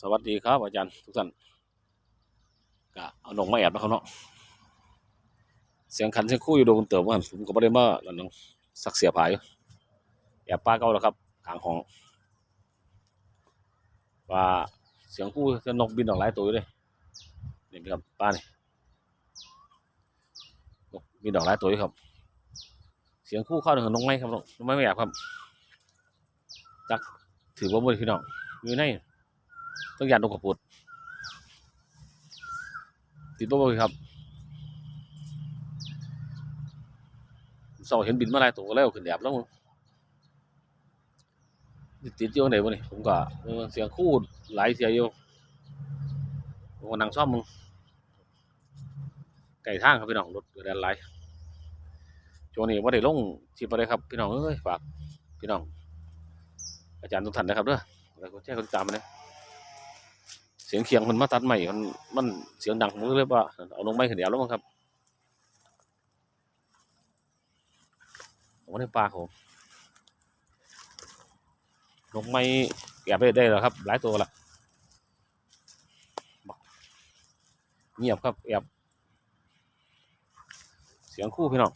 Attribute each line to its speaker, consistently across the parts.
Speaker 1: สวัสดีครับ อาจารย์ทุกท่านก็เอาหนงมาแอบนะครับเนาะเสียงขันเสียงคู่อยู่โดนเติมกันผมก็ไม่ได้มาแล้วน้องสักเสียผายอยู่แอบป้าเก่าแล้วครับขางของ ว่าเสียงคู่จะนกบินออกหลายตัวเลยนี่ครับป้านี่นกบินออกหลายตัวครับ เสียงคู่เข้าหนึ่งนกไม้ครับนกนกไม้ไม่แอบครับจักถือว่ามือพี่น้องอยู่ใน ต้องยานนกกระปุดติดบ่บ่ครับเสาเห็นบินมาลายตัวแล้วขึ้นแดบแล้วมึงติดอยู่ไหนบ่นี่ผมก็เออเสียงคู่หลายเสียอยู่ผมก็นั่งซ่อมมึงไก่ทางครับพี่น้องรถเดินหลช่วงนี้ว่าได้ลงชิปอะไรครับพี่น้องเอ้ยฝากพี่น้อง อาจารย์ทุกท่านนะครับเด้อแล้วก็แจ้งคนตามมาเนี่ย เสียงเคียงมันมาตัดใหม่มันมันเสียงดังผมก็เลยว่าเอาลงไม้ขึ้นเดียวแล้วมั้งครับผมในปลาผมลงไม้แก็บไปได้แล้วครับ หลายตัวละเงียบครับแอบเสียงคู่พี่น้อง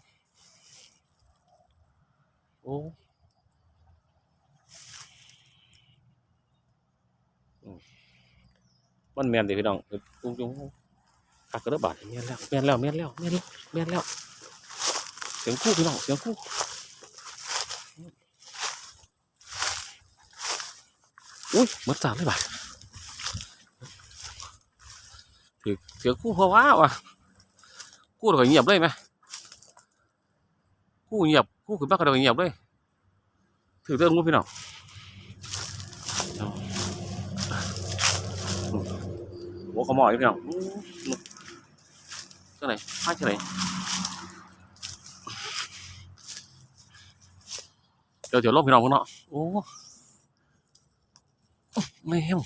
Speaker 1: โอ้ มันแมนดิพี่น้องจุ้งจุ้งคักกระบาดแมนแล้วแมนแล้วแมนแล้วแมนแล้วแมนแล้วเสียงคู่พี่น้องเสียงคู่อุ้ยหมดสามเลยบ่าถือเสียงคู่เพราะว่าว่ะคู่เราก็เงียบเลยไหมคู่เงียบคู่ขึ้นบ้านก็เราก็เงียบเลยถือเตือนงูพี่น้อง หัวขมอยพี่น้องเท่าไหร่ห้าเท่าไหร่เดี๋ยวเดี๋ยวลบพี่น้องพวกเนาะโอ้ไม่เห็น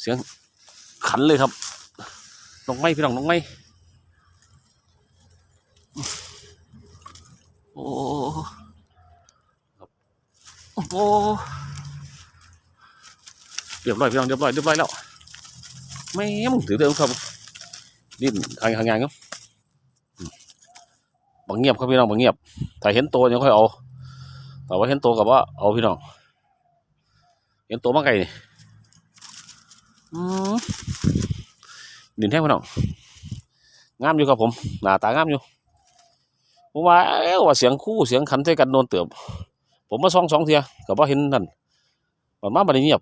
Speaker 1: เสียงขันเลยครับน้องไม้พี่น้องน้องไม้โอ้โอ้ เรียบร้อยพี่น้องเรียบร้อยเรียบร้อยแล้วแม่มึงถือเดิมครับดิ้นทางทางงานครับบังเงียบครับพี่น้องบังเงียบถ้าเห็นตัวยังค่อยเอาแต่ว่าเห็นตัวกับว่าเอาพี่น้องเห็นตัวมาไก่นี่อืมดินแท่งพี่น้องงามอยู่ครับผมหน้าตางามอยู่ผมว่าเอ้ว่าเสียงคู่เสียงขันใส่กันโดนเติบ ผมมาสองสองเทียกับว่าเห็นนั่นมันมาบันเงียบ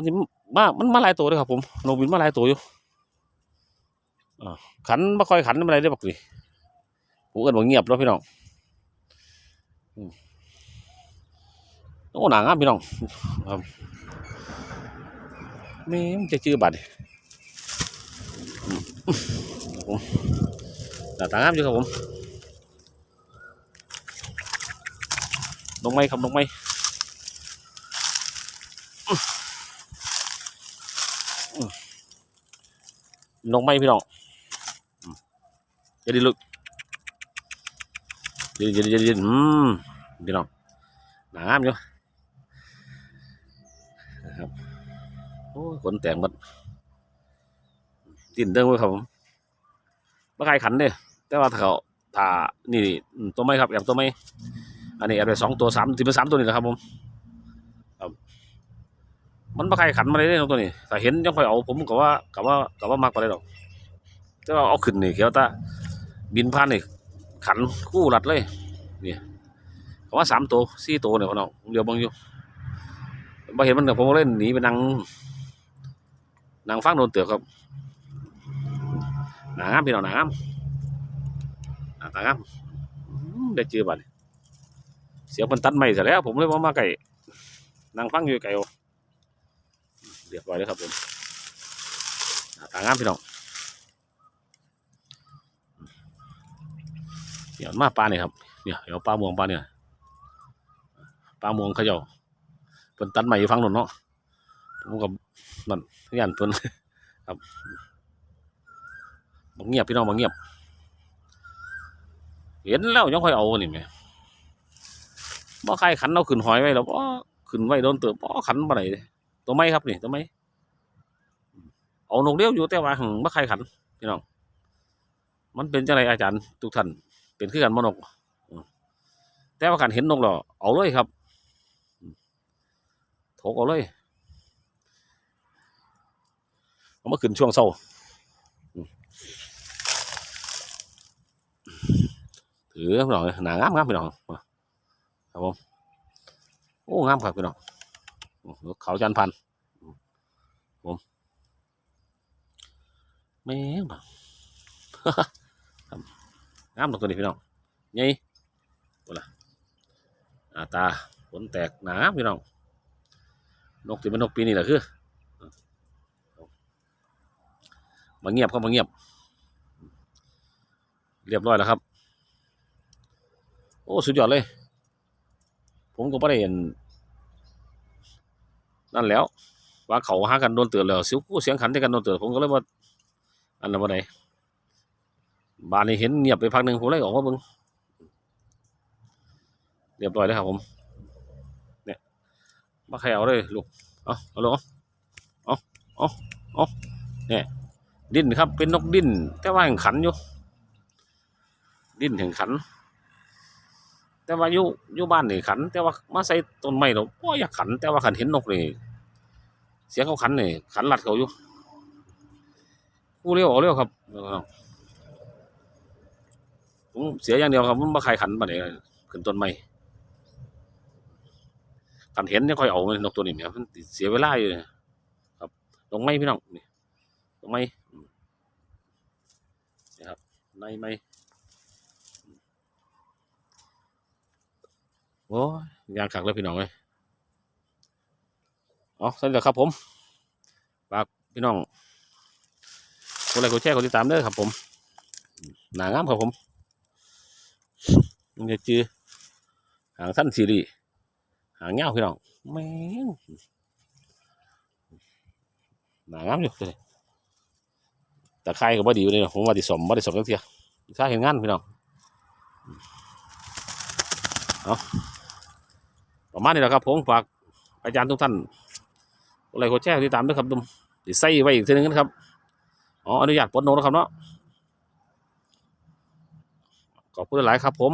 Speaker 1: มันสิมามันมาหลายตัวเลยครับผมนกบินมาหลายตัวอยู่อ่าขันมาคอยขันอะไรได้บักนี่ผมเอินว่าเงียบแล้วพี่น้องโอ้หนางามพี่น้องครับแม่มนจะชื่อบัตรผมหน้าตางามอยู่ครับผมลงไม้ครับลงไม้ น้องไม่พี่น้องอืมเดี๋ยวดิลูกเดี๋ยวเดี๋ยวเดี๋ยวเดี๋ยวอืมพี่น้องหนางามอยู่นะครับโอ้ขนแต่งหมดตินเด้งไว้ครับผมมาขายขันเด้แต่ว่าเขาถ้านี่ตัวไม่ครับแอบตัวไม่อันนี้แอบไปสองตัวสามสิบเป็นสามตัวนี่แหละครับผม มันมาใครขันมาเลยเด้ตัวนี้แต่เห็นยังค่อยเอาผมก็ว่ากับว่ากับว่ามากไปเลยดอกแต่ว่าเอาขึ้นนี่เขียวตาบินผ่านนี่ขันคู่รัดเลยนี่ก็ว่าสามตัวสี่ตัวเนี่ยพี่น้องเดี๋ยวบางอยู่มาเห็นมันกับผมเล่นหนีไปนั่งนั่งฟังโดนเตือกครับหนางามพี่น้องหนางามหนางามอืมได้เจอบัดนี้เสียงมันตัดไม่เสร็จแล้ว ผมเลยว่ามาไก่นั่งฟังอยู่ไก่โอ เรียบร้อยแล้วครับผมหน้าตางามพี่น้องเดี๋ยวมาปลาเนี่ยครับเนี่ยเดี๋ยวปลาม่วงปลาเนี่ยปลาม่วงเขาเจ้าเพิ่นตัดใหม่ฟังหนุนเนาะผมกับนั่นยันเพิ่นครับบังเงียบพี่น้องบังเงียบ เห็นแล้วยังค่อยเอานี่แหมบ่ใครขันเอาขึ้นหอยไว้แล้วบ่ขึ้นไว้โดนเติบป้อขันมาไหน ตัวไม้ครับนี่ตัวไม้เอานกเลี้ยวอยู่แต่ว่าหึงบ่ใครขันพี่น้องมันเป็นจังไรอาจารย์ทุกท่านเป็นคือกันมนกแต่ว่าการเห็นนกแล้วเอาเลยครับโถกเอาเลยเอามาขึ้นช่วงเศร้าถือพี่น้องหนางามงามพี่น้องครับผมโอ้งามครับพี่น้อง เขาจันพันผมแม่งบ่ครับงามดอกตัวนี้พี่น้องใหญ่ตัวละหน้าตาขนแตกหนาพี่น้อง นกที่เป็นนกปีนี้แหละคือมาเงียบครับมาเงียบ เรียบร้อยแล้วครับ โอ้ สุดยอดเลย ผมก็ไม่ได้เห็น นั่นแล้วว่าเขาหากันโดนเตือนแล้วเสียวกู้เสียงขันที่กันโดนเตือนผมก็เลยว่าอันนั้นว่าไหนบ้านนี้เห็นเงียบไปพักหนึ่งผมเลยออกมาเบิ่งเรียบร้อยแล้วครับผม เนี่ยมาใครเอาเลยลูกเอาเอาลงเอาเอาเอาเอาเนี่ยดิ้นครับเป็นนกดิ้นแต่ว่าแข่งขันอยู่ ดิ้นแข่งขัน แต่ว่าอยู่อยู่บ้านนี่ขัน แต่ว่ามาใส่ต้นไม้เราก็อยากขัน แต่ว่าขันเห็นนกนี่เสียงเขาขันนี่ขันหลัดเขาอยู่ผู้เรียวเอาเรียวครับผมเสียอย่างเดียวครับมันมาใครขันมาไหนขึ้นต้นไม้ขันเห็นยังค่อยเอานกตัวนี้เนี่ยมันเสียเวลาอยู่ครับตรงไม้พี่น้องนี่ตรงไม้อืมนี่ครับในไม้ โอ้ยยางขักเลยพี่น้องเลยอ๋อสวัสดีครับผมฝากพี่น้องกดไลค์กดแชร์กดติดตามเด้อครับผม หนางามครับผมมันจะจือหางสั้นซีรีหางเงาวพี่น้องแม่งหนางามอยู่เลยแต่ใครก็บ่ดีอยู่เลยผมว่าดิสมบ่ได้สมตั้งเทียถ้าเห็นงานพี่น้องเออ ประมาณนี้แหละครับผมฝากอาจารย์ทุกท่านอะไรโคแช่ติดตามด้วยครับดุมสิใส่ไว้อีกทีหนึงนะครับอ๋ออนุญาตปลดโน้ตนะครับเนาะขอบคุณหลายครับผม